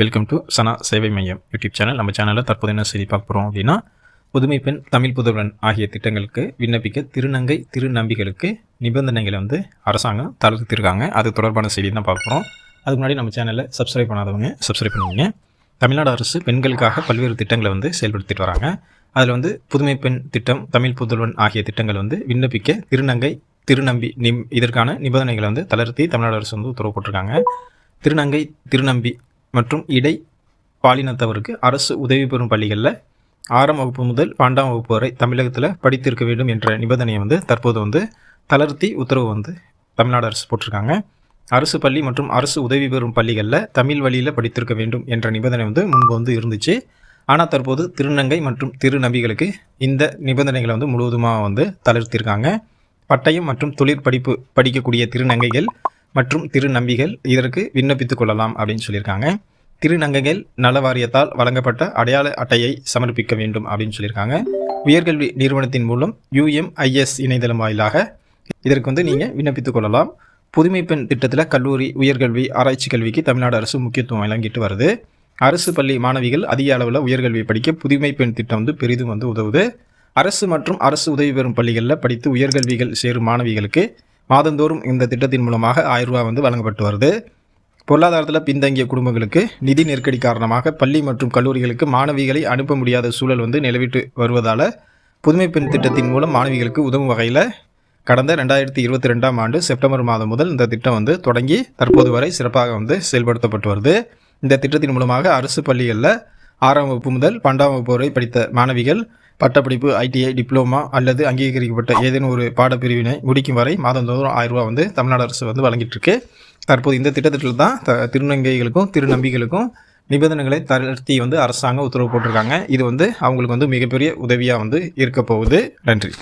Welcome to சனா சேவை மையம் YouTube channel நம்ம சேனலில் தற்போது என்ன செய்தி பார்க்க போகிறோம் அப்படின்னா புதுமை பெண் தமிழ் புதல்வன் ஆகிய திட்டங்களுக்கு விண்ணப்பிக்க திருநங்கை திருநம்பிகளுக்கு நிபந்தனைகளை வந்து அரசாங்கம் தளர்த்திருக்காங்க. அது தொடர்பான செய்தி தான் பார்க்க போகிறோம் அதுக்கு முன்னாடி நம்ம சேனலை சப்ஸ்கிரைப் பண்ணாதவங்க சப்ஸ்கிரைப் பண்ணுவீங்க தமிழ்நாடு அரசு பெண்களுக்காக பல்வேறு திட்டங்களை வந்து செயல்படுத்திட்டு வராங்க. அதில் வந்து புதுமை பெண் திட்டம் தமிழ் புதல்வன் ஆகிய திட்டங்கள் வந்து விண்ணப்பிக்க திருநங்கை திருநம்பி நிம் இதற்கான நிபந்தனைகளை வந்து தளர்த்தி தமிழ்நாடு அரசு வந்து உத்தரவு போட்டிருக்காங்க. திருநங்கை திருநம்பி மற்றும் இடை பாலினத்தவருக்கு அரசு உதவி பெறும் பள்ளிகளில் ஆறாம் வகுப்பு முதல் பன்னெண்டாம் வகுப்பு வரை தமிழகத்தில் படித்திருக்க வேண்டும் என்ற நிபந்தனையை வந்து தற்போது வந்து தளர்த்தி உத்தரவு வந்து தமிழ்நாடு அரசு போட்டிருக்காங்க. அரசு பள்ளி மற்றும் அரசு உதவி பெறும் பள்ளிகளில் தமிழ் வழியில் படித்திருக்க வேண்டும் என்ற நிபந்தனை வந்து முன்பு வந்து இருந்துச்சு. ஆனால் தற்போது திருநங்கை மற்றும் திருநபிகளுக்கு இந்த நிபந்தனைகளை வந்து முழுவதுமாக வந்து தளர்த்திருக்காங்க. பட்டயம் மற்றும் தொழிற் படிப்பு படிக்கக்கூடிய திருநங்கைகள் மற்றும் திருநம்பிகள் இதற்கு விண்ணப்பித்துக் கொள்ளலாம் அப்படின்னு சொல்லியிருக்காங்க. திருநங்கைகள் நல வாரியத்தால் வழங்கப்பட்ட அடையாள அட்டையை சமர்ப்பிக்க வேண்டும் அப்படின்னு சொல்லியிருக்காங்க. உயர்கல்வி நிறுவனத்தின் மூலம் யுஎம்ஐஎஸ் இணையதளம் வாயிலாக இதற்கு வந்து நீங்கள் விண்ணப்பித்துக் கொள்ளலாம். புதுமை பெண் திட்டத்தில் கல்லூரி உயர்கல்வி ஆராய்ச்சி கல்விக்கு தமிழ்நாடு அரசு முக்கியத்துவம் வழங்கிட்டு வருது. அரசு பள்ளி மாணவிகள் அதிக அளவில் உயர்கல்வி படிக்க புதுமை பெண் திட்டம் வந்து பெரிதும் வந்து உதவுது. அரசு மற்றும் அரசு உதவி பெறும் பள்ளிகளில் படித்து உயர்கல்விகள் சேரும் மாணவிகளுக்கு மாதந்தோறும் இந்த திட்டத்தின் மூலமாக ஆயிரம் ரூபா வந்து வழங்கப்பட்டு வருது. பொருளாதாரத்தில் பின்தங்கிய குடும்பங்களுக்கு நிதி நெருக்கடி காரணமாக பள்ளி மற்றும் கல்லூரிகளுக்கு மாணவிகளை அனுப்ப முடியாத சூழல் வந்து நிலவிட்டு வருவதால் புதுமை பெண் திட்டத்தின் மூலம் மாணவிகளுக்கு உதவும் வகையில் கடந்த ரெண்டாயிரத்தி இருபத்தி ரெண்டாம் ஆண்டு செப்டம்பர் மாதம் முதல் இந்த திட்டம் வந்து தொடங்கி தற்போது வரை சிறப்பாக வந்து செயல்படுத்தப்பட்டு வருது. இந்த திட்டத்தின் மூலமாக அரசு பள்ளிகளில் ஆறாம் வகுப்பு முதல் பன்னெண்டாம் வகுப்பு வரை படித்த மாணவிகள் பட்டப்படிப்பு ஐடிஐ டிப்ளமா அல்லது அங்கீகரிக்கப்பட்ட ஏதேனும் ஒரு பாடப்பிரிவினை முடிக்கும் வரை மாதந்தோறும் ஆயிரம் ரூபா வந்து தமிழ்நாடு அரசு வந்து வழங்கிட்டு இருக்கு. தற்போது இந்த திட்டத்தில் தான் த திருநங்கைகளுக்கும் திருநம்பிகளுக்கும் நிபந்தனைகளை தளர்த்தி வந்து அரசாங்கம் உத்தரவு போட்டிருக்காங்க. இது வந்து அவங்களுக்கு வந்து மிகப்பெரிய உதவியாக வந்து இருக்க போகுது நன்றி.